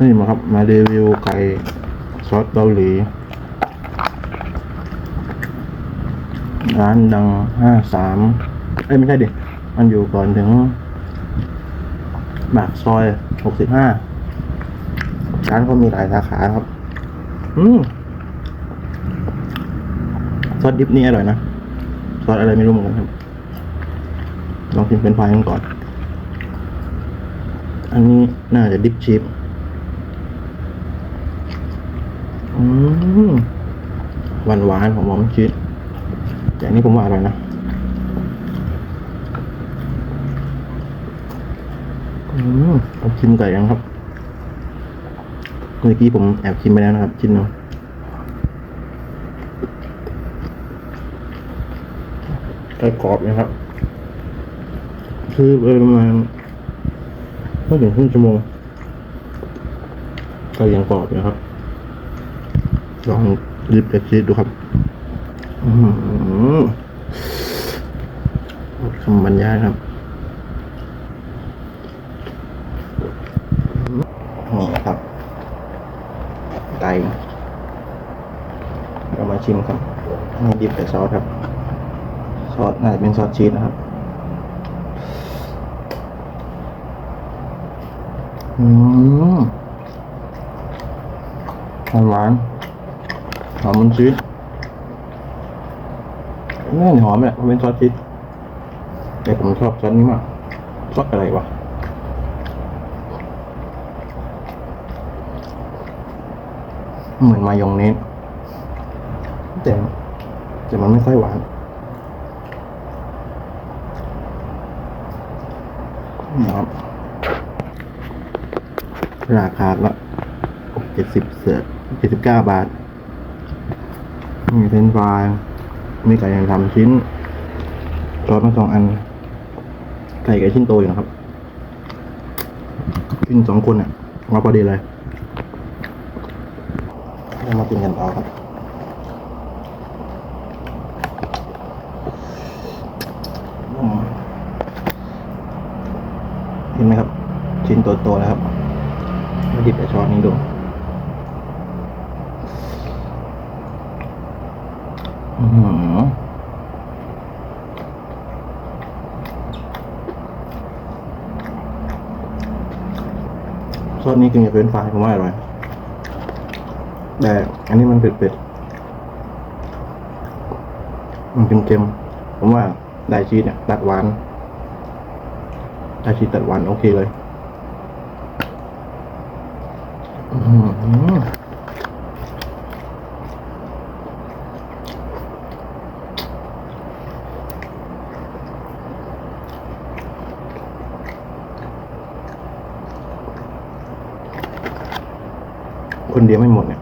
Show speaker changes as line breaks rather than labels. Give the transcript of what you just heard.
นี่มาครับ มารีวิวไก่ซอสเกาหลี ร้านดังห้าสามเอ้ยไม่ใช่ดิ มันอยู่ก่อนถึงปากซอยหกสิบห้าร้านก็มีหลายสาขาครับ อืมซอสดิบนี่อร่อยนะ ซอสอะไรไม่รู้เหมือนกันครับ ลองชิมเป็นไฟรายกันก่อน อันนี้น่าจะดิบชิป อืมหวานหวานๆของหอมชีสแต่อันนี้ผมว่าอร่อยนะอืมเอาชิมไก่ยังครับเมื่อกี้ผมแอบชิมไปแล้วนะครับชิ้นหนึงไก่กรอบนะครับ คือประมาณไม่ถึงครึ่งชั่วโมงไก่ยังกรอบอยู่ครับ ลองดิบกับชีสดูครับอือหือมคำบรรยายครับนี่ครับไก่เรามาชิมครับนี่ดิบกับซอสครับ ซอสน่าจะเป็นซอสชีสนะครับ อืมหวาน หอมมันชีสน่หอมแหละเพราะเป็นซอสชีสแต่ผมชอบซอสนี้มากซอสอะไรวะเหมือนมายองเนสแต่แต่มันไม่ค่อยหวานนี่ครับราคาก็เจ็ดสิบเศษเจ็ดสิบเก้าบาท มีเฟนฟรายมีไก่ย่างทำชิ้นซอสมาสองอัน ไก่ไก่ชิ้นโตอยู่นะครับ กินสองคนอะมาพอดีเลยเรามากินกันต่อครับเห็นไหมครับ ชิ้นโตๆแล้วครับมาดิบไอช้อนนี้ดู อือหือซอสนี้กินกับเฟรนฟรายผมว่าอร่อยแต่อันนี้มันเผ็ดๆมันเค็มๆ ผมว่าได้ชีสเนี่ยตัดหวานได้ชีสตัดหวานโอเคเลย อื้อ คนเดียวไม่หมดเนี่ย